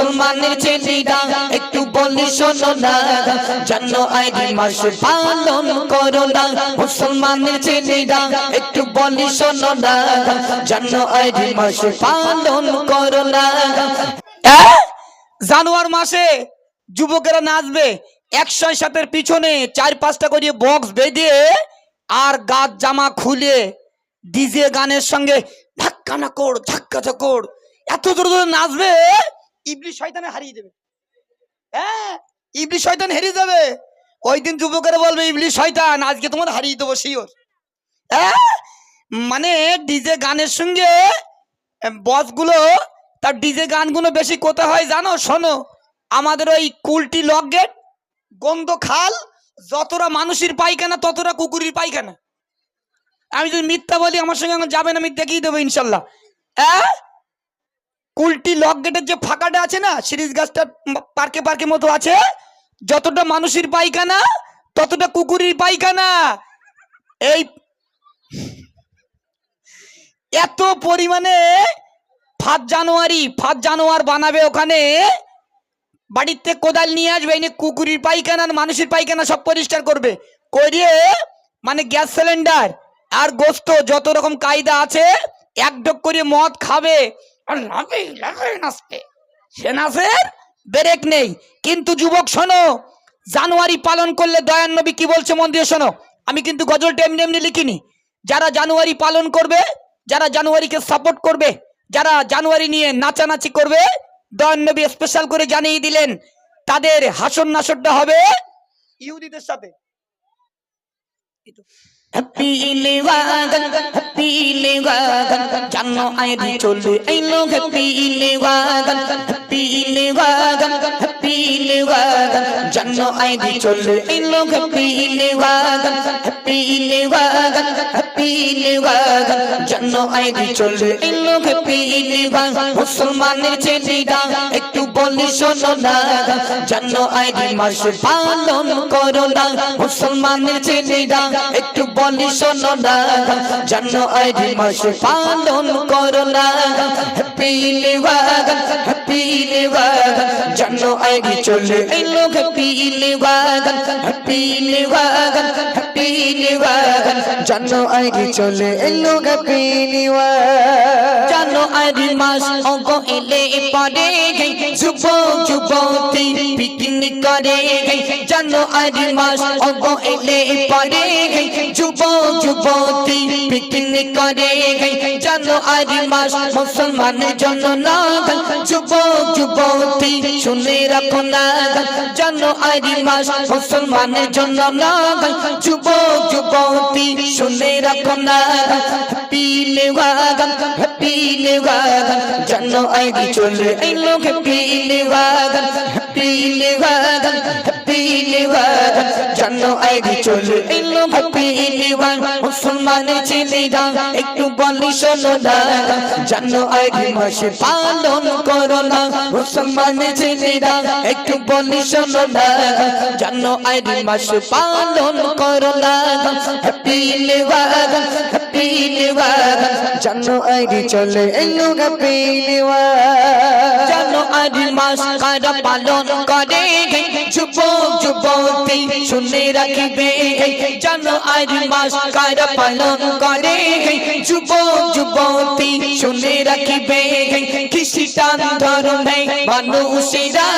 মুসলমানের ছেলেরা, একটু শোনো না। মাস পালন করো না। মুসলমানের ছেলেরা, একটু শোনো না। মাস পালন করো না। জানুয়ার মাসে যুবকেরা নাচবে একশো সাতের পিছনে চার পাঁচটা করে বক্স বেঁধে আর গাছ জামা খুলে ডিজে গানের সঙ্গে ধাক্কা না কর ধাক্কা ধাক্কর এত জোরে জোরে নাচবে? ইবলি শয়তানে হারিয়ে দেবে। হ্যাঁ ইবলি শয়তান হারিয়ে যাবে। ওই দিন যুবকেরা বলবে ইবলি শয়তান, আজকে তোমার হারিয়ে দেবো শিওর। হ্যাঁ মানে ডিজে গানের সঙ্গে বসগুলো তার ডিজে গানগুলো বেশি কোথা হয় জানো? শোনো, আমাদের ওই কুলটি লক গেট গন্ধ খাল, যতটা মানুষের পায়খানা, ততটা কুকুরের পায়খানা। আমি যদি মিথ্যা বলি, আমার সঙ্গে এখন যাবেন আমি দেখিয়ে দেবো ইনশাল্লাহ। হ্যাঁ কুলটি লক গেটের যে ফাঁকাটা আছে না, সিরিজ গাছটা পার্কে পার্কে মতো আছে, যতটা মানুষের পায়খানা, ততটা কুকুরের পায়খানা। এই এত পরিমাণে ফার্স্ট জানুয়ারি ফার্স্ট জানুয়ার বানাবে ওখানে। বাড়িতে কোদাল নিয়ে আসবে, এনে কুকুরের পায়খানা আর মানুষের পায়খানা সব পরিষ্কার করবে। করিয়ে মানে গ্যাস সিলিন্ডার আর গোস্ত, যত রকম কায়দা আছে এক ডক করে মদ খাবে। আর ব্রেক নেই। কিন্তু যুবক, শোনো, জানুয়ারি পালন করলে দয়ান নবী কি বলছে মন শোনো, আমি কিন্তু গজলটা এমনি এমনি লিখিনি। যারা জানুয়ারি পালন করবে, যারা জানুয়ারিকে সাপোর্ট করবে, যারা জানুয়ারি নিয়ে নাচানাচি করবে, দয়ান নবী স্পেশাল করে জানিয়ে দিলেন, তাদের হাসন নাসরটা হবে ইহুদিদের সাথে। হ্যাপি ইলেওয়াগান হ্যাপি ইলেওয়াগান জানো আইডি চলে আইলো হ্যাপি ইলেওয়াগান হ্যাপি ইলেওয়াগান মুসলমানের ছেলেরা একটু বলি শোনো না জানো আইডি মাস পালন করো না মুসলমানের ছেলেরা একটু বলি শোনো না জানো আইডি মাস পালন করো না হ্যাপি লিওয়াগান হ্যাপি লিওয়াগান জানো আগে চলে এলো হ্যাপি লিওয়াগান হ্যাপি লিওয়াগান হ্যাপি লিওয়াগান জানো আইডি চলে এলো হ্যাপি লিওয়াগান জানো আইডি মাস অঙ্ক এলে পরে গে যুব যুবতী পিকনিক করে। গে জানো আইডি মাস অঙ্ক এলে পরে। যুবক যুব যুবতী পিকনিক করে। গে জানো আইডি মাস মুসলমান জন্য না যুব যুবতী, শুনে রাখো না জানো আইডি মাস মুসলমানের জন্য না যুব যুবতী, শুনে রাখো না হ্যাপি লেওয়াগান হ্যাপি লেওয়াগান জানো আইডি চলে এলো হ্যাপি লেওয়াগান হ্যাপি লেওয়াগান হ্যাপি লেওয়াগান জানো আইডি চলে এলো হ্যাপি লেওয়াগান মুসলমানের ছেলেরা একটু বলি শোনো না। জানো আইডি মাসে পালন করো না। মুসলমানের ছেলেরা একটু বলি শোনো না। জানো আইডি মাসে পালন করো না। হ্যাপি লেওয়াগান হ্যাপি লেওয়াগান জানো আইডি চলে এলো হ্যাপি লেওয়াগান আইডি মাস কারা পালন করে। যুব যুবতী, শুনে রাখিবে। জানো আইডি মাস কারা পালন করে। যুব যুবতী, শুনে রাখিবে। খ্রিস্টান ধর্মে মানুষেরা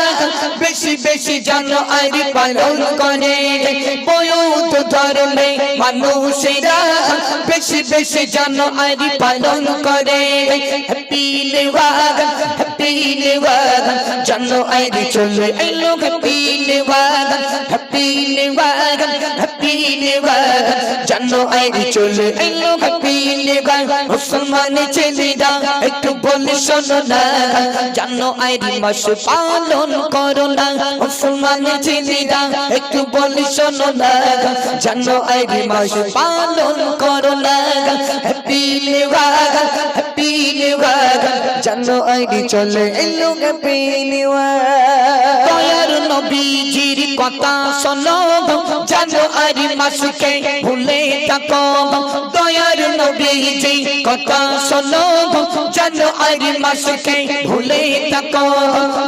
বেশি বেশি জানো আইডি পালন করে। বৌদ্ধ ধর্মে মানুষেরা বেশি বেশি জানো আইডি পালন করে। হ্যাপি লেওয়াগান জানো আইডি চলে লেওয়াগান হ্যাপি লেওয়াগান হ্যাপি লেওয়াগান জানো আইডি চলে এলো হ্যাপি লেওয়াগান মুসলমানের ছেলেরা একটু বলে শোনো না, জানো আইডি মাস পালন করো না মুসলমানের ছেলেরা একটু বলে শোনো না, জানো আইডি মাস পালন করো না হ্যাপি লেওয়াগান হ্যাপি লেওয়াগান জানো আইডি চলে এলো হ্যাপি দয়ার নবীজির কথা শোনো, জানো আইডি মাসকে ভুলে থাকো। দয়ার নবীজি কথা শোনো, জানো আইডি মাসকে ভুলে থাকো।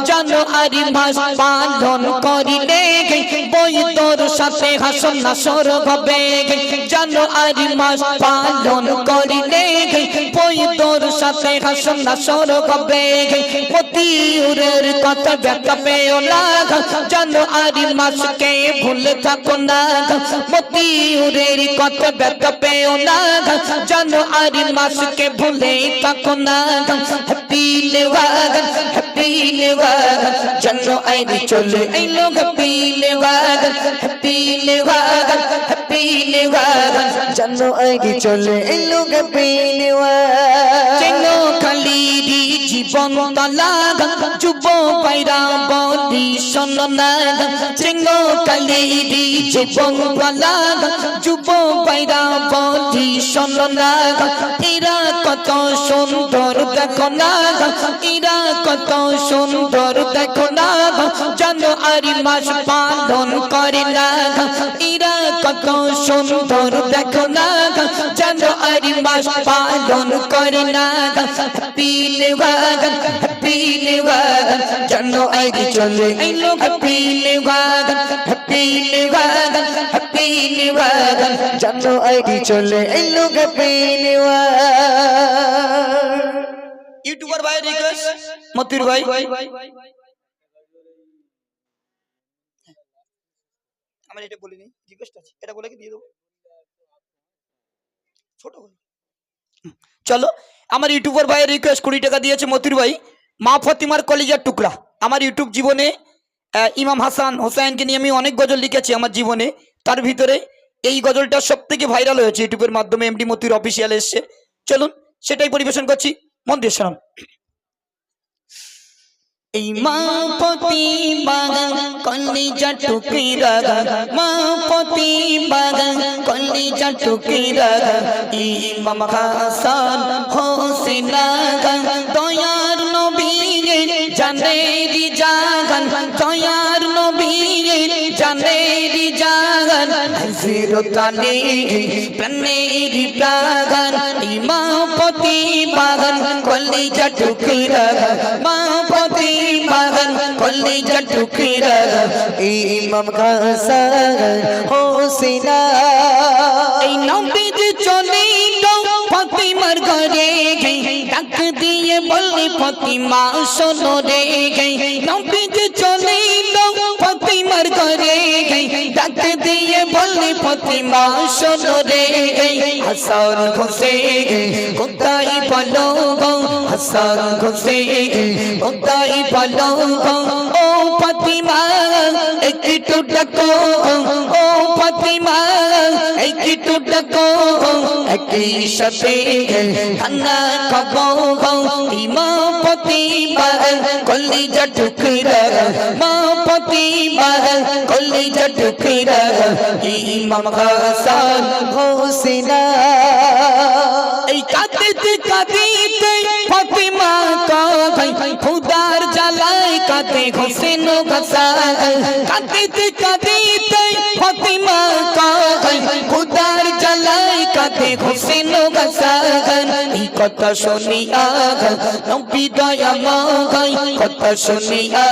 জানো আর মাস পালন করিলে বই তোর সাথে হাসন নাসর হবে। জানো আর মাস পালন করিলে বই তোর সাথে হাসন নাসর হবে। মতিউরের কথা ব্যাখ্যা পেও না। জানো আর মাসকে ভুলে থাকো না। মতিউরের কথা ব্যাখ্যা পেও না। জানো আর মাসকে ভুলে থাকো না। হ্যাপি লেওয়াগন হ্যাপি লেওয়াগন জানো আইরি চলে আইলো হ্যাপি লেওয়াগন হ্যাপি লেওয়াগন হ্যাপি লেওয়াগন জানো আইডি চলে এলো গে পেনেওয়া চেনো খালিরি জীবন তালাগা যুব পাইরা বলি শোন না চেনো খালিরি জীবন যুব পাইরা বলি এরা কত সুন্দর দেখো না ইরা কত সুন্দর দেখো না জানুয়ারি মাস পালন করে না ইরা কত সুন্দর দেখো না জানুয়ারি মাস পালন করে না পিলে জানো চলে জানো চলে এলো ইউটিউবার ভাই রিকোয়েস্ট মতির ভাই আমার এটা বলিনি রিকোয়েস্ট আছে। এটা বলে কি দিয়ে দেবো? ছোট। চলো আমার ইউটিউবার ভাইয়ের রিকোয়েস্ট কুড়ি টাকা দিয়েছে মতির ভাই। মা ফতিমার কলিজার টুকরা। আমার ইউটিউব জীবনে ইমাম হাসান হোসাইনকে নিয়ে আমি অনেক গজল লিখেছি আমার জীবনে। তার ভিতরে এই গজলটা সব থেকে ভাইরাল হয়েছে ইউটিউবের মাধ্যমে এমডি মতির অফিসিয়াল এসছে। চলুন, সেটাই পরিবেশন করছি। মন দিয়ে এই মা পতি রাগা মা পতি রাগা ইমাম হাসান হোসেন জানেরি জাগান, দয়ার নবী জানেরি জাগান। জিরতানি প্রাণেরি প্রাগান ইমাম পতি বাগান কল্লি জটুকি রাগা মা পতি বাগান কল্লি জটুকি রাগা ইমাম হাসান হোসেনা এই নবীজ চলে তো ফতিমার ঘরে গই বললি ফতিমা, শোনো রে গই নবীজ চলে ফতিমার ঘরে গই ডাক দিয়ে বললি ফতিমা, শোনো রে গই হাসান হোসেন কোথায় বলো গো? হাসান হোসেন কোথায় বলো গো? ও ফতিমা, একটু ডাকো। ও ফতিমা ডাকো একই সাথে খানা খাব ইমা প্রতিমা কল্লি জটুকরা মা প্রতিমা কল্লি জটুকরা ইমাম হাসান কথা শুনিয়া নবী দয়া মাগাই কথা শুনিয়া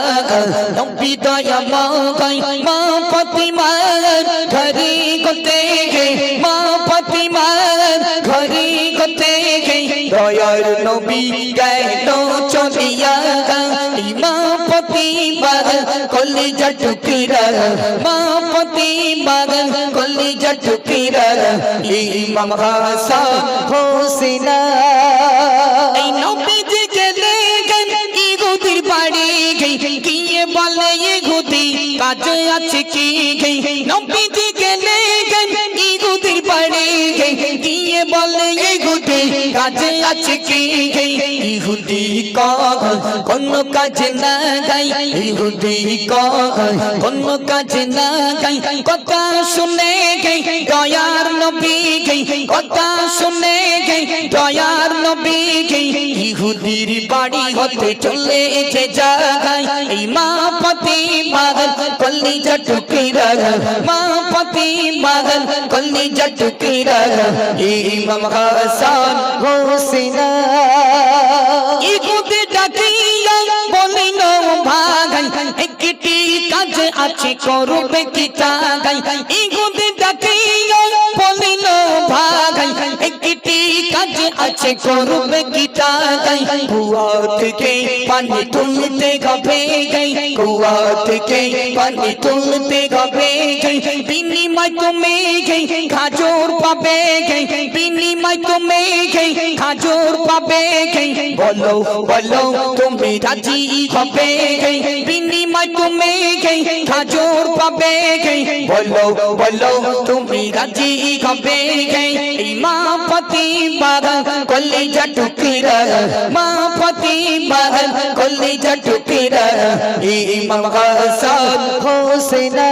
নবী দয়া মাগাই মা ফতিমা ঘরে গতে মা ফতিমা ঘরে গতে দয়ার নবী গেল চলিয়া মা ফতিমা কলি জটুকিরা মা ফতিমা জটুকিরা ইমাম হাসান হোসেনা। এই নবীজি গেলে গেন ইহুদির বাড়ি গই? গিয়ে বলে, ইহুদি, কাজে আছে কি গই? নবীজি গেলে বলে ইহুদি, কাজে আছে কি? ইহুদি কহ কোন কাজে না গাই ইহুদি কহ কোন কাজে না গাই কথা শুনে গই, দয়ার নবী গই, কথা শুনে গই গই ইহুদির বাড়ি হতে চলে যে জাগায় এই মা মাগন কল্লি জটুকি মা মাগন কল্লি জটুকি ইমাম বলিল, ভাগাই আছে, করবে কি তাগাই করবে কি তাগাই কুয়া থেকে পানি তুলতে গবে গাই কুয়া থেকে পানি তুলতে গবে গাই বিনিময় তুমি গাই খাজুর পাবে গাই বিনিময় তুমি গাই খাজুর পাবে বলো বলো, তুমি রাজি হবে বিনিময় তুমি খাজুর পাবে বলো বলো, তুমি রাজি হবে মা পতি বাগা কলি জটুকিরা মা পতি বাগা কলি জটুকিরা ইমাম হাসান হোসেনা।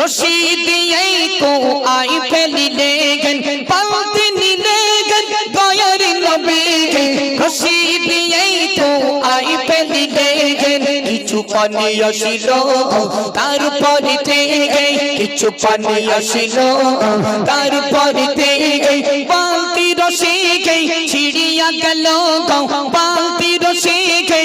রশি দিয়ে কো আই ফেলিলে গন পালতে নিলে গন দয়ার নবী রশি দিয়ে কো আই ফেলিলে গন কিছু পানি আসিল তারপরে থেকে কিছু পানি আসিল তারপরে থেকে বালতি রসে গে ছিড়িয়া গেল গো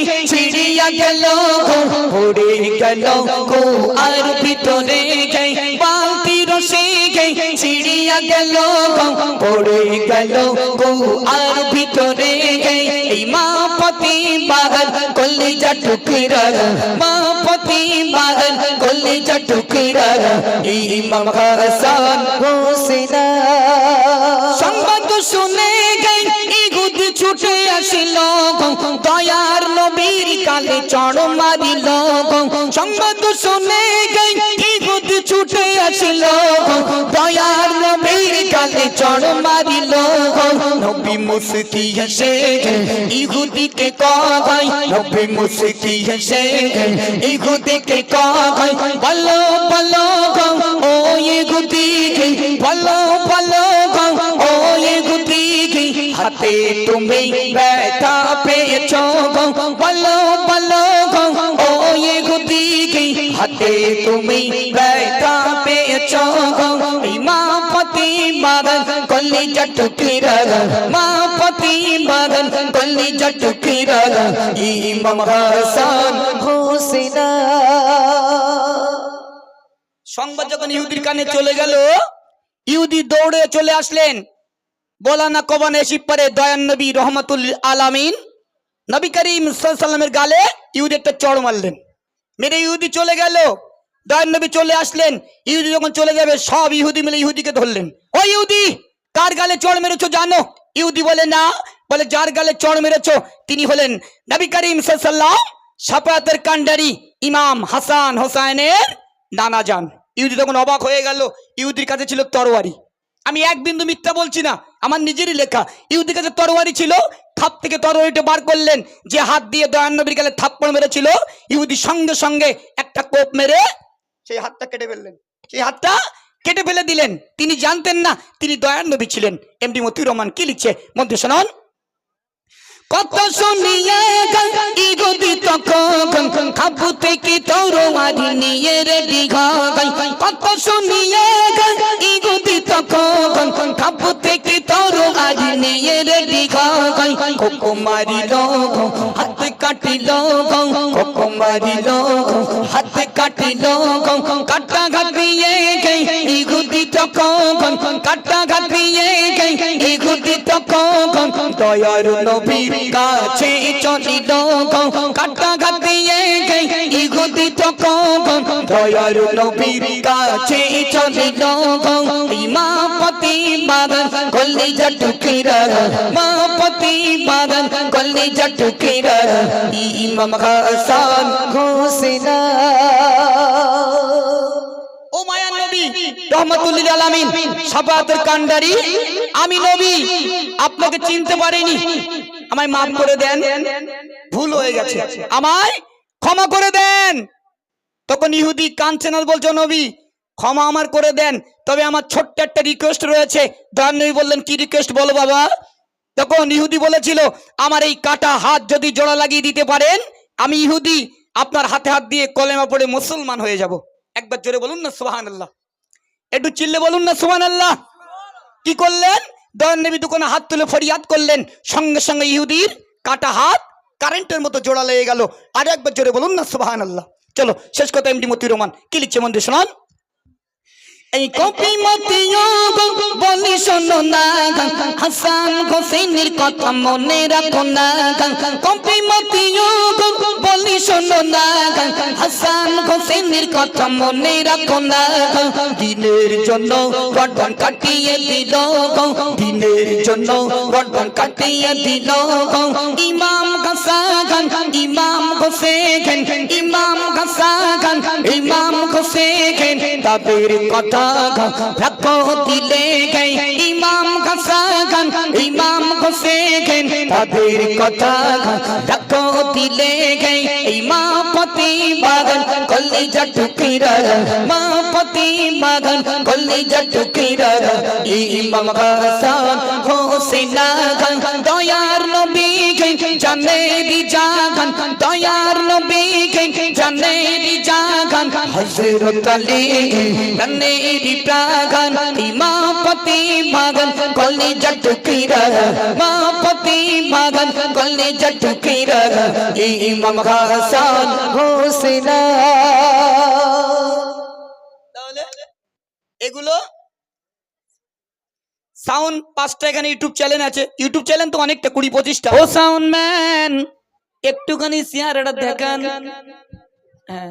গে ছিড়িয়া গেল গো পড়ে গেল গো আর ভিতরে গে বালতি রসে গে ছিড়িয়া গেল গো পড়ে গেল গো আর ভিতরে গে এই মা পতি বাহার কলিজা টুকরা মা পতি বাহার কলিজা টুকরা ইমাম হাসান হোসেনা সংবাদ শুনে গাই ইহুদ ছুটে আসিল গো। কালে চড় মারিল। সংবাদ শুনে গাই ইহুদ ছুটে আসিল। দয়ার নবীর কালে চড় মারিল। নবী মুস্কি হেসে ইহুদিকে কয় নবী মুস্কি হেসে ইহুদিকে কয় বলো ও ইহুদি ও ইহুদি হাতে তুমি হাতে তুমি কলি সংবাদ যখন ইহুদির কানে চলে গেল, ইহুদি দৌড়ে চলে আসলেন। বলা না কবানে এসি পারে দয়ান নবী রহমতুল আলামিন। নবী করিম সাল্লামের গালে ইহুদি একটা চড় মারলেন। মেরে ইহুদি চলে গেল। দয়ান নবী চলে আসলেন। ইহুদি যখন চলে যাবে, সব ইহুদি মিলে ইহুদিকে ধরলেন। ও ইহুদি, কার গালে চড় মেরেছো জানো? ইহুদি বলে, না। বলে, যার গালে চড় মেরেছো? তিনি হলেন নবী করিম সাল্লাম সাপাতের কান্ডারি ইমাম হাসান হোসাইনের নানা যান ইহুদি তখন অবাক হয়ে গেল। ইহুদির কাছে ছিল তরোয়ারি। আমি এক বিন্দু মিথ্যা বলছি না, আমার নিজেরই লেখা। ইহুদির কাছে তরোয়ারি ছিল থাপ থেকে তরোয়ারিটা বার করলেন যে হাত দিয়ে দয়ান নবীর গালে থাপ্পড় মেরেছিল ইহুদি সঙ্গে সঙ্গে একটা কোপ মেরে সেই হাতটা কেটে ফেললেন। সেই হাতটা কেটে ফেলে দিলেন। তিনি জানতেন না তিনি দয়ান নবী ছিলেন। এমডি মতিউর রহমান কি লিখছে? মধ্যে শোনান। কত শুনিয়ে ইগুদি তখন খাবু থেকে তরোয়ারি নিয়ে রেডি গাই কত শুনিয়ে ইগুদি তখন খাবু থেকে তরোয়ারি নিয়ে রেডি গাই কোকো মারিল হাত কাটিল কোকো মারিল হাত কাটিল কাটা ঘাটিয়ে গাই ইগুদি তখন, কাটা ঘাটিয়ে গাই ইগুদি তখন। দয়ার নবীর কাছে চলিল কাটা ঘাটিয়ে গাই ইগুদি তখন। দয়ার নবীর কাছে চলিল মা পতি বাগান কল্লি জটুকিরা মা পতি বাগান কল্লি জটুকিরা ইমাম হাসান হোসেনা ও মায়ান নবী, রহমতুল্লিল আলামিন সাফাতের কান্ডারি। আমি নবী, আপনাকে চিনতে পারিনি। আমায় মাফ করে দেন। ভুল হয়ে গেছে। আমায় ক্ষমা করে দেন। তখন ইহুদি কাঁদছেন আর বলছো, নবী, ক্ষমা আমার করে দেন। তবে আমার ছোট্ট একটা রিকোয়েস্ট রয়েছে। দয়ান নবী বললেন, কি রিকোয়েস্ট বলো বাবা? তখন ইহুদি বলেছিল, আমার এই কাটা হাত যদি জোড়া লাগিয়ে দিতে পারেন, আমি ইহুদি, আপনার হাতে হাত দিয়ে কলেমা পড়ে মুসলমান হয়ে যাব। একবার জোরে বলুন না সোহান আল্লাহ একটু চিল্লে বলুন না সোহান আল্লাহ কি করলেন? দয়ান নবী দোকানে হাত তুলে ফরিয়াদ করলেন, সঙ্গে সঙ্গে ইহুদির কাটা হাত কারেন্টের মতো জোড়া লেগে গেল। আর একবার জোরে বলুন না সুবাহান আল্লাহ চলো শেষ কথা এমডি মতি রহমান। কি লিখছে মন্দির শোনান এই কপি মতিও বলি শোনো না হাসান হোসেনের কথা মনে রাখো না কপি মতিও বলি শোনো না হাসান হোসেনের কথা মনে রাখো না দিনের জন্য গঠন কাটিয়ে দিল দিনের জন্য গঠন কাটিয়ে দিল ইমাম গাসাগান ইমাম হোসেন, ইমাম গাসাগান ইমাম হোসেন। তাদের কথা রাখো দিলে গে ইমাম গাসাগান ইমাম হোসেন তাদের কথা রাখো দিলে গে ইমা পতি বাগান কল্লি জটুকিরা মা পতি বাগান কল্লি জটুকিরা ইমাম গাসান হোসেনা গান দয়ার নবী গে জানেরি জাগান দয়ার নবী গে জানেরি হযরত আলী জানেরি প্রাগান ইমাপতি মাগন কলি জটুকিরা মাপতি মাগন কলি জটুকিরা ইমাম হাসান হোসেনা। তাহলে এগুলো সাউন্ড পাঁচটা এখানে ইউটিউব চ্যানেল আছে। ইউটিউব চ্যানেল তো অনেকটা কুড়ি পঁচিশটা। ও সাউন্ড ম্যান একটুখানি চেহারাটা দেখান। হ্যাঁ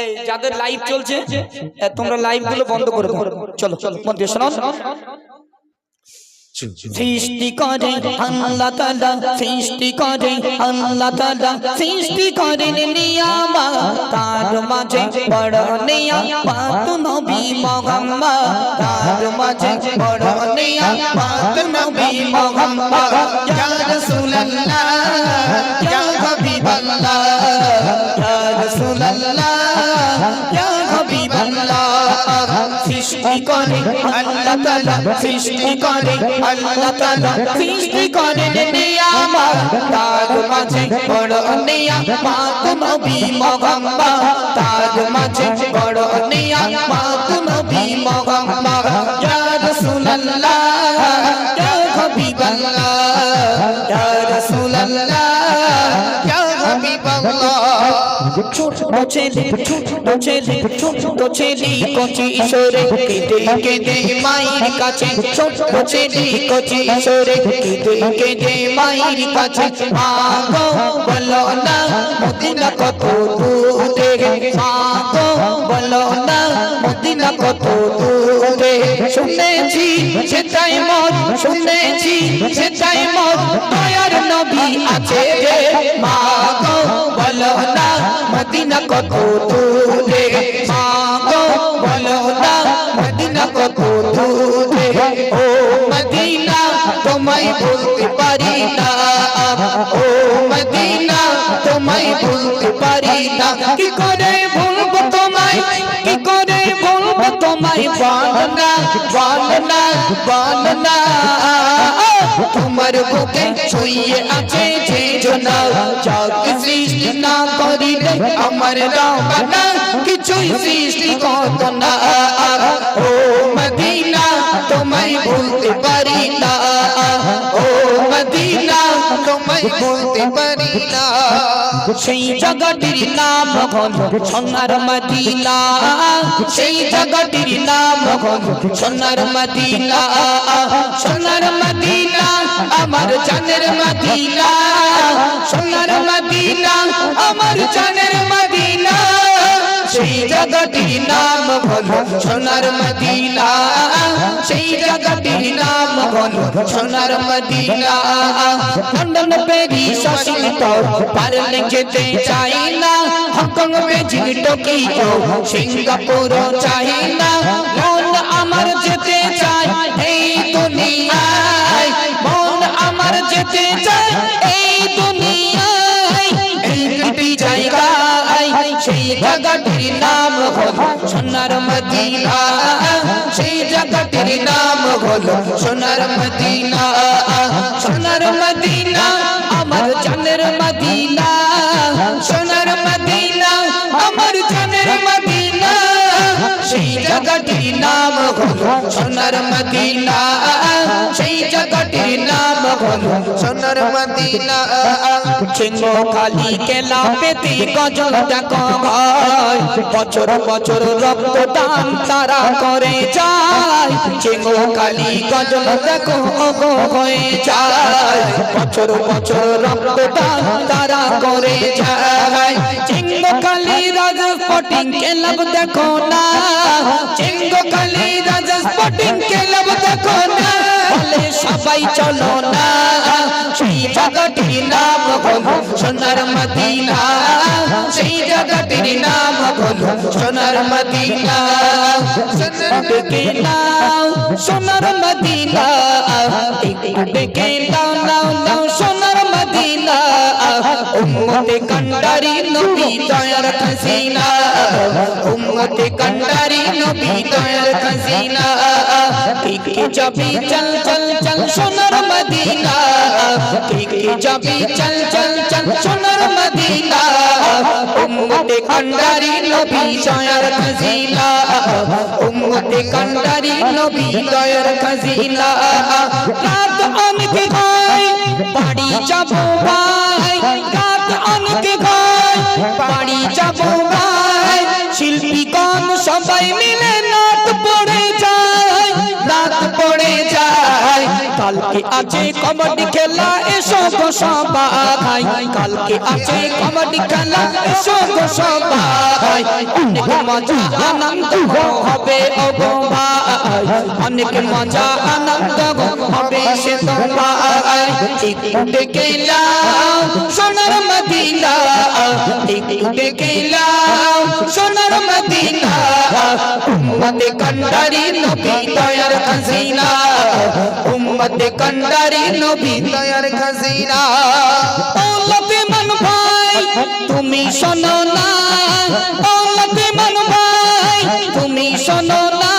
এই যাদের লাইভ চলছে তোমরা লাইভগুলো বন্ধ করে দাও। চলো চলো মন্দির শোনো সৃষ্টি করে আল্লাহ তাআলা সৃষ্টি করে আল্লাহ তাআলা সৃষ্টি করেন নিয়ামা তার মাঝে বড় নিয়ামত নবী মুহাম্মদ। তার মাঝে বড় নিয়ামত নবী মুহাম্মদ। ইয়া রাসূলুল্লাহ। আল্লাহ তাআলা সৃষ্টি করে, আল্লাহ তাআলা সৃষ্টি করে নিয়ামত। তার মাঝে বড় নিয়ামত নবী মুহাম্মদ। তার মাঝে বড় নিয়ামত নবী মুহাম্মদ। ইয়া রাসূলুল্লাহ, ইয়া হাবিবাল্লাহ, ইয়া ছেলে ছোট ছেলে কচি ঈশ্বরে কেঁদে কেঁদে মায়ের কাছে ছোট কচি ঈশ্বরে কেঁদে কেঁদে মায়ের কাছে মাগো বলো না মদিনা কত দূরে না মদিনা কত দূরে। শুনেছি সেটাই মত, শুনেছি সেটাই মত। দয়ার নবী আছে রে মাগো বলো না, মদিনা কত দূরে। মাগো বলো না, মদিনা কত দূরে। ও মদিনা, তোমায় বলতে পারি না। ও মদিনা, তোমায় বলতে পারি না। কি করে বলব তোমায়? কি করে তোমায় বাননা বাননা বাননা তোমার বুকে শুয়ে আছে যে জনা, যাক সৃষ্টি না করিলে আমার রাবনা কিছুই সৃষ্টি কত না। ও মদিনা, তোমায় ভুলতে পারি না। ও মদিনা তোমায় ভুলতে পারি না। সেই জায়গাটির নাম হল সোনার মদিনা। সেই জায়গাটির নাম হল সোনার মদিনা। সোনার মদিনা, আমার জানের মদিনা। সোনার মদিনা, আমার জানের মদিনা। সেই জায়গাটির নাম হল সোনার মদিনা। সেই জায়গাটির নাম হল সোনার মদিনা। লন্ডন প্যারিস ওয়াশিংটন পারলে যেতে চাই না। হংকং বেজিং টোকিও সিঙ্গাপুর চাই না। মন আমার যেতে চাই এই দুনিয়ায়। মন আমার যেতে চাই জায়গাটির নাম হল সোনার মদিনা। সেই জায়গাটির নাম হল সোনার মদিনা। সোনার মদিনা, আমার জানের মদিনা। সোনার মদিনা, আমার জানের মদিনা। সেই জায়গাটির নাম হল সোনার মদিনা। সেই নাম সোনার মদিনা চেঙ্গো খালি কেলা পেতে গজল দেখো ভাই বছর বছর রক্তদান তারা করে যায়। চেঙ্গো খালি গজল দেখো অগো হয়ে যায়। বছর বছর রক্তদান তারা করে যায়। চেঙ্গো খালি রাজ স্পোর্টিং ক্লাব দেখো না। চেঙ্গো খালি রাজ স্পোর্টিং ক্লাব দেখো না। বলে সবাই চলো না। সেই জায়গাটির নাম হলো সোনার মদিনা সেই জায়গাটির নাম হলো সোনার মদিনা সোনার মদিনা একটু সোনার মদিনা উম্মতে কন্ডারি নবী দয়ার খাসিনা উম্মতে কন্ডারি নবী দয়ার খাসিনা কে যাবি চল চল চল সোনার মদিনা কে যাবি চল চল চল সোনার মদিনা উম্মতে কন্ডারি নবী দয়ার খাসিনা উম্মতে কন্ডারি নবী দয়ার খাসিনা রাত অনেক হয় বাড়ি যাব ভাই অনেক গায় বাড়ি যাব ভাই শিল্পীগণ সবাই মিলে নাট কালকে আছে কবাডি খেলা, এসো গো সবাই। কালকে আছে কবাডি খেলা, এসো গো সবাই। অনেক মজা, আনন্দ হবে ও গো ভাই। অনেক মজা, আনন্দ হবে সে তো ভাই। একটু লাও সোনার মদিনা। একটু লাও সোনার মদিনা। উম্মতে কন্ডারি নবী দয়ার খাসিনা উম্মতে কন্ডারি নবী দয়ার খাজিনা। দৌলতে মান ভাই, তুমি শোনো না। দৌলতে মান ভাই, তুমি শোনো না।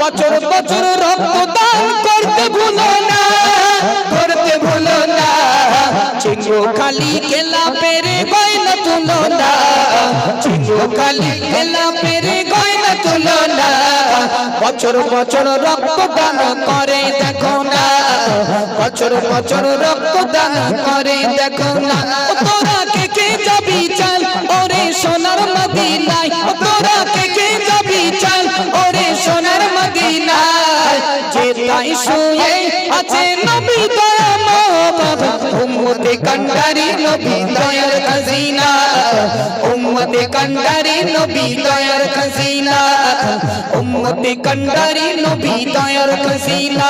বছর বছর রক্তদান করতে ভুলো না, করতে ভুলো না। চিঙ্গো খালি খেলা পেরে গয়না তুলো না। চিঙ্গো খালি খেলা পেরে তুলো না। বছর বছর রক্তদান করে, দেখো না। বছর বছর রক্তদান করে, দেখো না। তোরা কে কে যাবি চল? ওরে সোনার মদিনায়। তোরা কে কে যাবি চল? ওরে সোনার মদিনায়। যে তাই শুয়ে আছে নবী দয়াময় উম্মতে কন্ডারি নবী দয়ার খাজিনা। উম্মতে কন্ডারি নবী দয়ার খাজিনা। উম্মতে কন্ডারি নবী দয়ার খাজিনা।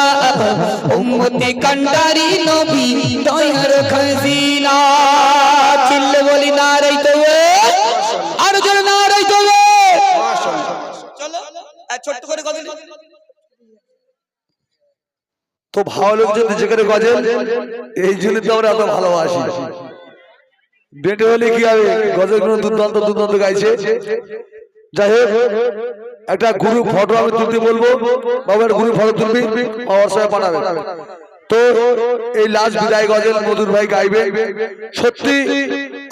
উম্মতে কন্ডারি নবী দয়ার খাজিনা। চিল্লে বলি না রাইতে আর জোরে না রাইতে চলো ছোট্ট করে কথা তো ভালো লোক যদি যেখানে গজল এই জন্য তো আমরা এত ভালোবাসি। বেটে হলে কি হবে? গজলগুলো দুর্দান্ত দুর্দান্ত গাইছে। যাই হোক একটা গুরু ফটো আমি তুলতে বলব। বাবার গুরু ফটো তুলবি? আমার সঙ্গে পাঠাবে তো এই লাস্ট বিদায় গজল মধুর ভাই গাইবে। সত্যি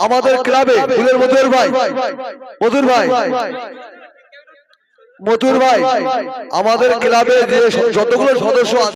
আমাদের ক্লাবে ফুলের মধুর ভাই মধুর ভাই মধুর ভাই আমাদের ক্লাবে যে যতগুলো সদস্য আছে